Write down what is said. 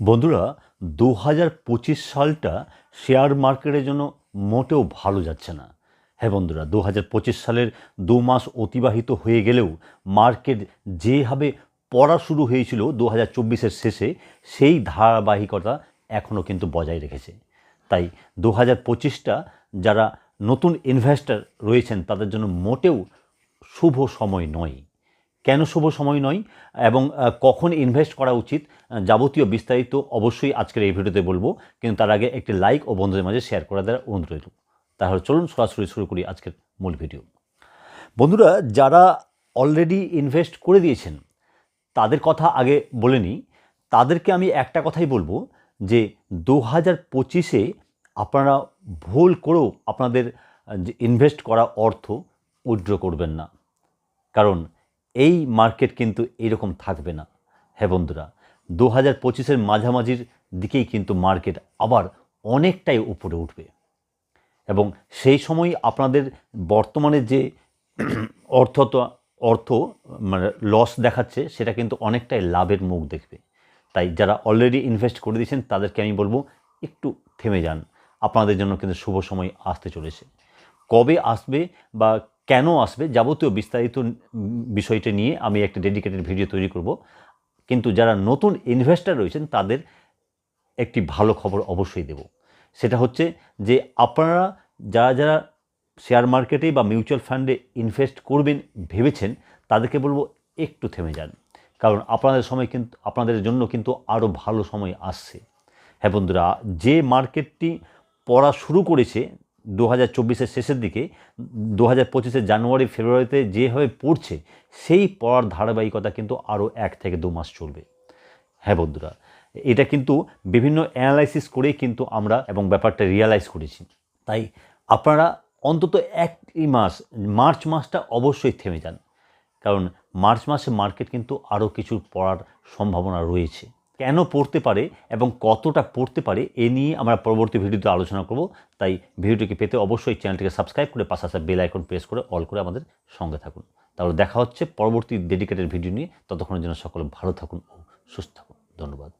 বন্ধুরা দু হাজার পঁচিশ সালটা শেয়ার মার্কেটের জন্য মোটেও ভালো যাচ্ছে না। হ্যাঁ বন্ধুরা দু হাজার পঁচিশ সালের দু মাস অতিবাহিত হয়ে গেলেও মার্কেট যেভাবে পড়া শুরু হয়েছিল দু হাজার শেষে, সেই ধারাবাহিকতা এখনও কিন্তু বজায় রেখেছে। তাই দু হাজার যারা নতুন ইনভেস্টর রয়েছেন, তাদের জন্য মোটেও শুভ সময় নয়। কেন শুভ সময় নয় এবং কখন ইনভেস্ট করা উচিত যাবতীয় বিস্তারিত অবশ্যই আজকের এই ভিডিওতে বলব। কিন্তু তার আগে একটি লাইক ও বন্ধুদের মাঝে শেয়ার করা দেওয়ার অনুরোধ রইল। তাহলে চলুন সরাসরি শুরু করি আজকের মূল ভিডিও বন্ধুরা, যারা অলরেডি ইনভেস্ট করে দিয়েছেন, তাদের কথা আগে বলে নিই। তাদেরকে আমি একটা কথাই বলব যে দু হাজার পঁচিশে আপনারা ভুল করেও আপনাদের যে ইনভেস্ট করা অর্থ উইথড্র করবেন না। কারণ এই মার্কেট কিন্তু এরকম থাকবে না। হ্যাঁ বন্ধুরা দু হাজার পঁচিশের মাঝামাঝির দিকেই কিন্তু মার্কেট আবার অনেকটাই উপরে উঠবে। এবং সেই সময় আপনাদের বর্তমানে যে অর্থ অর্থ মানে লস দেখাচ্ছে, সেটা কিন্তু অনেকটাই লাভের মুখ দেখবে। তাই যারা অলরেডি ইনভেস্ট করে দিয়েছেন, তাদেরকে আমি বলব, একটু থেমে যান। আপনাদের জন্য কিন্তু শুভ সময় আসতে চলেছে। কবে আসবে বা কেন আসবে যাবতীয় বিস্তারিত বিষয়টা নিয়ে আমি একটা ডেডিকেটেড ভিডিও তৈরি করব। কিন্তু যারা নতুন ইনভেস্টার রয়েছেন, তাদের একটি ভালো খবর অবশ্যই দেব। সেটা হচ্ছে যে আপনারা যারা যারা শেয়ার মার্কেটে বা মিউচুয়াল ফান্ডে ইনভেস্ট করবেন ভেবেছেন, তাদেরকে বলব একটু থেমে যান। কারণ আপনাদের সময় কিন্তু, আপনাদের জন্য কিন্তু আরও ভালো সময় আসছে। হ্যাঁ বন্ধুরা, যে মার্কেটটি পড়া শুরু করেছে দু হাজার চব্বিশের শেষের দিকে, দু হাজার পঁচিশের জানুয়ারি, ফেব্রুয়ারিতে যেভাবে পড়ছে, সেই পড়ার ধারাবাহিকতা কিন্তু আরও এক থেকে দু মাস চলবে। হ্যাঁ বন্ধুরা, এটা কিন্তু বিভিন্ন অ্যানালাইসিস করেই কিন্তু আমরা এবং ব্যাপারটা রিয়ালাইজ করেছি। তাই আপনারা অন্তত একটি মাস, মার্চ মাসটা অবশ্যই থেমে যান। কারণ মার্চ মাসে মার্কেট কিন্তু আরও কিছু পড়ার সম্ভাবনা রয়েছে। কেন পড়তে পারে এবং কতটা পড়তে পারে এ নিয়ে আমরা পরবর্তী ভিডিওতে আলোচনা করব। তাই ভিডিওটিকে পেতে অবশ্যই চ্যানেলটিকে সাবস্ক্রাইব করে পাশে আসা বেল আইকন প্রেস করে অল করে আমাদের সঙ্গে থাকুন। তাহলে দেখা হচ্ছে পরবর্তী ডেডিকেটেড ভিডিও নিয়ে। ততক্ষণের জন্য সকলে ভালো থাকুন ও সুস্থ থাকুন। ধন্যবাদ।